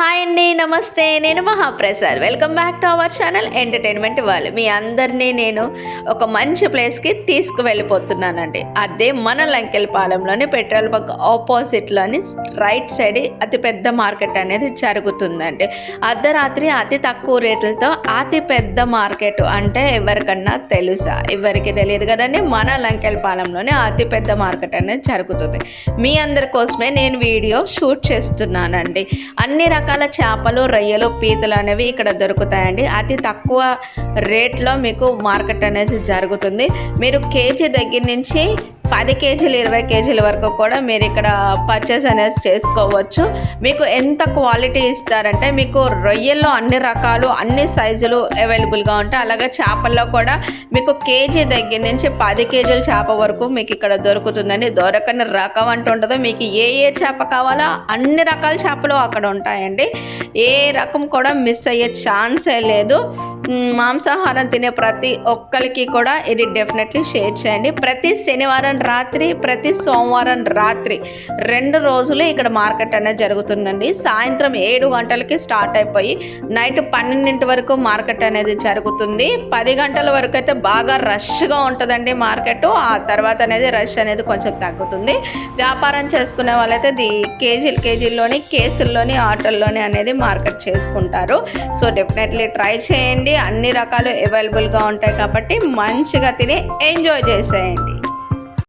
Hi అండి నమస్తే. నేను Mahaprasad. Welcome back to our channel entertainment వాళ్ళు మీ అందరినీ నేను ఒక మంచి ప్లేస్కి తీసుకువెళ్ళిపోతున్నానండి. అదే మన లంకెలపాలెంలోని పెట్రోల్ బంక్ ఆపోజిట్లోని రైట్ సైడ్ అతిపెద్ద మార్కెట్ అనేది జరుగుతుందండి. అర్ధరాత్రి అతి తక్కువ రేట్లతో అతి పెద్ద మార్కెట్ అంటే ఎవరికన్నా తెలుసా? ఎవరికి తెలియదు కదండి. మన లంకెలపాలెంలోనే అతి పెద్ద మార్కెట్ అనేది జరుగుతుంది. మీ అందరి కోసమే నేను వీడియో షూట్ చేస్తున్నానండి. అన్ని రకాల చేపలు రొయ్యలు పీతలు అనేవి ఇక్కడ దొరుకుతాయండి. అతి తక్కువ రేట్లో మీకు మార్కెట్ అనేది జరుగుతుంది. మీరు కేజీ దగ్గర నుంచి పది కేజీలు ఇరవై కేజీల వరకు కూడా మీరు ఇక్కడ పర్చేస్ అనేది చేసుకోవచ్చు. మీకు ఎంత క్వాలిటీ ఇస్తారంటే మీకు రొయ్యల్లో అన్ని రకాలు అన్ని సైజులు అవైలబుల్గా ఉంటాయి. అలాగే చేపల్లో కూడా మీకు కేజీ దగ్గర నుంచి పది కేజీల చేప వరకు మీకు ఇక్కడ దొరుకుతుందండి. దొరకని రకం అంటూ ఉండదు. మీకు ఏ ఏ చేప కావాలో అన్ని రకాల చేపలు అక్కడ ఉంటాయండి. ఏ రకం కూడా మిస్ అయ్యే ఛాన్సే లేదు. మాంసాహారం తినే ప్రతి ఒక్కరికి కూడా ఇది డెఫినెట్లీ షేర్ చేయండి. ప్రతి శనివారం రాత్రి ప్రతి సోమవారం రాత్రి రెండు రోజులు ఇక్కడ మార్కెట్ అనేది జరుగుతుందండి. సాయంత్రం ఏడు గంటలకి స్టార్ట్ అయిపోయి నైట్ పన్నెండింటి వరకు మార్కెట్ అనేది జరుగుతుంది. పది గంటల వరకు అయితే బాగా రష్గా ఉంటుందండి మార్కెట్. ఆ తర్వాత అనేది రష్ అనేది కొంచెం తగ్గుతుంది. వ్యాపారం చేసుకునే వాళ్ళైతే ది కేజీలు కేజీల్లోని కేసుల్లోని ఆటల్లోని అనేది మార్కెట్ చేసుకుంటారు. సో డెఫినెట్లీ ట్రై చేయండి. అన్ని రకాలు అవైలబుల్గా ఉంటాయి కాబట్టి మంచిగా తిని ఎంజాయ్ చేసేయండి.